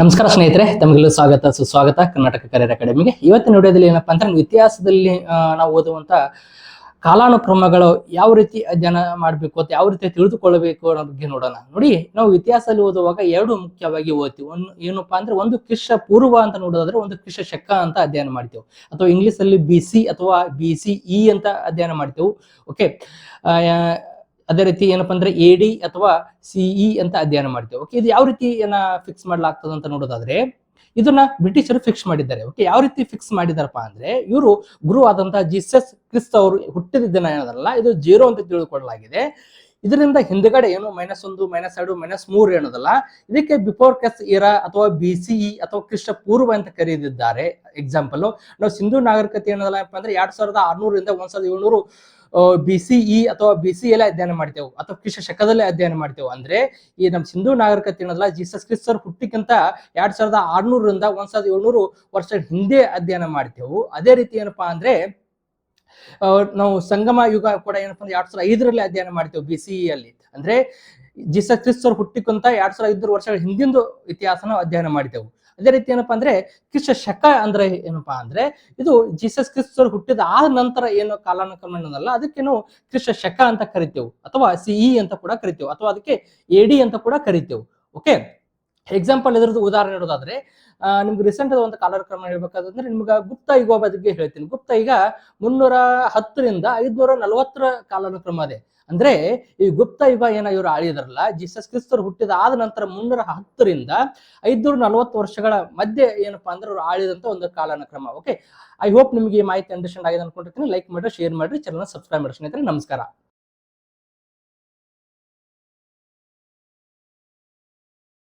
ನಮಸ್ಕಾರ ಸ್ನೇಹಿತರೆ ತಮಗೆಲ್ಲೂ ಸ್ವಾಗತ, ಸುಸ್ವಾಗತ ಕರ್ನಾಟಕ ಕರಿಯರ್ ಅಕಾಡೆಮಿಗೆ. ಇವತ್ತಿನ ವಿಡಿಯೋದಲ್ಲಿ ಏನಪ್ಪಾ ಅಂದ್ರೆ ಇತಿಹಾಸದಲ್ಲಿ ನಾವು ಓದುವಂತ ಕಾಲಾನುಕ್ರಮಗಳು ಯಾವ ರೀತಿ ಅಧ್ಯಯನ ಮಾಡಬೇಕು ಅಂತ, ಯಾವ ರೀತಿ ತಿಳಿದುಕೊಳ್ಳಬೇಕು ಅನ್ನೋ ಬಗ್ಗೆ ನೋಡೋಣ. ನೋಡಿ, ನಾವು ಇತಿಹಾಸದಲ್ಲಿ ಓದುವಾಗ ಎರಡು ಮುಖ್ಯವಾಗಿ ಓದ್ತೀವಿ. ಒಂದು ಏನಪ್ಪಾ ಅಂದ್ರೆ ಒಂದು ಕ್ರಿಶ ಪೂರ್ವ ಅಂತ ನೋಡೋದಾದ್ರೆ ಒಂದು ಕ್ರಿಶ ಶಕ ಅಂತ ಅಧ್ಯಯನ ಮಾಡ್ತೇವೆ. ಅಥವಾ ಇಂಗ್ಲಿಷ್ ಅಲ್ಲಿ ಬಿ ಸಿ ಅಥವಾ ಬಿ ಸಿ ಇ ಅಂತ ಅಧ್ಯಯನ ಮಾಡ್ತೇವೆ. ಓಕೆ ಅದೇ ರೀತಿ ಏನಪ್ಪಾ ಅಂದ್ರೆ ಎ ಡಿ ಅಥವಾ ಸಿಇ ಅಂತ ಅಧ್ಯಯನ ಮಾಡ್ತೇವೆ. ಓಕೆ ಇದು ಯಾವ ರೀತಿ ಏನ ಫಿಕ್ಸ್ ಮಾಡ್ಲಾಗ್ತದೆ ಅಂತ ನೋಡೋದಾದ್ರೆ, ಇದನ್ನ ಬ್ರಿಟಿಷರು ಫಿಕ್ಸ್ ಮಾಡಿದ್ದಾರೆ. ಓಕೆ ಯಾವ ರೀತಿ ಫಿಕ್ಸ್ ಮಾಡಿದಾರಪ್ಪ ಅಂದ್ರೆ, ಇವರು ಗುರು ಆದಂತಹ ಜೀಸಸ್ ಕ್ರಿಸ್ತ ಅವರು ಹುಟ್ಟಿದ ದಿನ ಏನದಲ್ಲ, ಇದು ಜೀರೋ ಅಂತ ತಿಳಿದುಕೊಳ್ಳಲಾಗಿದೆ ಇದರಿಂದ ಹಿಂದ್ಗಡೆ ಏನು ಮೈನಸ್ ಒಂದು ಮೈನಸ್ ಎರಡು ಮೈನಸ್ ಮೂರು ಏನದಲ್ಲ, ಇದಕ್ಕೆ ಬಿಫೋರ್ ಕ್ರಿಸ್ ಇರಾ ಅಥವಾ ಬಿ ಸಿಇ ಅಥವಾ ಕ್ರಿಸ್ತ ಪೂರ್ವ ಅಂತ ಕರೆದಿದ್ದಾರೆ. ಎಕ್ಸಾಂಪಲ್ ನಾವು ಸಿಂಧು ನಾಗರಿಕತೆ ಏನದಲ್ಲ ಅಂದ್ರೆ, ಎರಡ್ ಸಾವಿರದ ಆರ್ನೂರಿಂದ ಒಂದ್ ಸಾವಿರದ ಏಳ್ನೂರು ಬಿ ಸಿ ಇ ಅಥವಾ ಬಿ ಸಿ ಎಲ್ಲ ಅಧ್ಯಯನ ಮಾಡ್ತೇವೆ, ಅಥವಾ ಕ್ರಿಸ್ತ ಶಕದಲ್ಲೇ ಅಧ್ಯಯನ ಮಾಡ್ತೇವೆ. ಅಂದ್ರೆ ಈ ನಮ್ಮ ಸಿಂಧೂ ನಾಗರಿಕತೆ ಏನದಲ್ಲ ಜೀಸಸ್ ಕ್ರಿಸ್ತರ್ ಹುಟ್ಟಿಕ್ಕಿಂತ ಎರಡ್ ಸಾವಿರದ ಆರ್ನೂರರಿಂದ ಒಂದ್ ಸಾವಿರದ ಏಳ್ನೂರು ವರ್ಷ ಹಿಂದೆ ಅಧ್ಯಯನ ಮಾಡ್ತೇವೆ. ಅದೇ ರೀತಿ ಏನಪ್ಪಾ ಅಂದ್ರೆ ನಾವು ಸಂಗಮ ಯುಗ ಕೂಡ ಏನಪ್ಪಾ ಅಂದ್ರೆ ಎರಡ್ ಸಾವಿರದ ಐದರಲ್ಲಿ ಅಧ್ಯಯನ ಮಾಡ್ತೇವೆ ಬಿ ಸಿ ಅಲ್ಲಿ. ಅಂದ್ರೆ ಜೀಸಸ್ ಕ್ರಿಸ್ತರ್ ಹುಟ್ಟಿಕ್ಕಂತ ಎರಡ್ ಸಾವಿರದ ಐದ್ನೂರು ವರ್ಷಗಳ ಹಿಂದಿಂದು ಇತಿಹಾಸನ ಅಧ್ಯಯನ ಮಾಡ್ತೇವೆ. ಅದೇ ರೀತಿ ಏನಪ್ಪಾ ಅಂದ್ರೆ ಕ್ರಿಸ್ತ ಶಕ ಅಂದ್ರೆ ಏನಪ್ಪಾ ಅಂದ್ರೆ ಇದು ಜೀಸಸ್ ಕ್ರಿಸ್ತರು ಹುಟ್ಟಿದ ಆ ನಂತರ ಏನು ಕಾಲಾನುಕ್ರಮ ಅನ್ನೋದಲ್ಲ, ಅದಕ್ಕೇನು ಕ್ರಿಸ್ತ ಶಕ ಅಂತ ಕರಿತೇವೆ, ಅಥವಾ ಸಿಇ ಅಂತ ಕೂಡ ಕರಿತೇವೆ, ಅಥವಾ ಅದಕ್ಕೆ ಎಡಿ ಅಂತ ಕೂಡ ಕರಿತೇವೆ. ಓಕೆ ಎಕ್ಸಾಂಪಲ್ ಇದ್ರದ್ದು ಉದಾಹರಣೆ ಇಡೋದಾದ್ರೆ ನಿಮ್ಗೆ ರೀಸೆಂಟ್ ಒಂದು ಕಾಲಾನುಕ್ರಮ ಹೇಳ್ಬೇಕಾದ್ರೆ ನಿಮ್ಗೆ ಗುಪ್ತ ಯುಗ ಬಗ್ಗೆ ಹೇಳ್ತೀನಿ. ಗುಪ್ತ ಈಗ ಮುನ್ನೂರ ಹತ್ತರಿಂದ ಐದ್ನೂರ ನಲವತ್ತರ ಕಾಲಾನುಕ್ರಮ ಅದೇ. ಅಂದ್ರೆ ಈ ಗುಪ್ತ ಯುಗ ಏನ ಇವರು ಆಳಿದ್ರಲ್ಲ, ಜೀಸಸ್ ಕ್ರಿಸ್ತರು ಹುಟ್ಟಿದ ಆದ ನಂತರ ಮುನ್ನೂರ ಹತ್ತರಿಂದ ಐದ್ನೂರ ನಲವತ್ತು ವರ್ಷಗಳ ಮಧ್ಯೆ ಏನಪ್ಪಾ ಅಂದ್ರೆ ಅವ್ರು ಆಳಿದಂತ ಒಂದು ಕಾಲಾನುಕ್ರಮ. ಓಕೆ ಐ ಹೋಪ್ ನಿಮಗೆ ಈ ಮಾಹಿತಿ ಅಂಡರ್ಸ್ಟ್ಯಾಂಡ್ ಆಗಿದೆ ಅನ್ಕೊಂಡಿರ್ತೀನಿ. ಲೈಕ್ ಮಾಡ್ರಿ ಶೇರ್ ಮಾಡ್ರಿ ಚಾನಲ್ ಸಬ್ಸ್ಕ್ರೈಬ್ ಮಾಡ್ರಿ ಸ್ನೇಹಿತರೆ. ನಮಸ್ಕಾರ.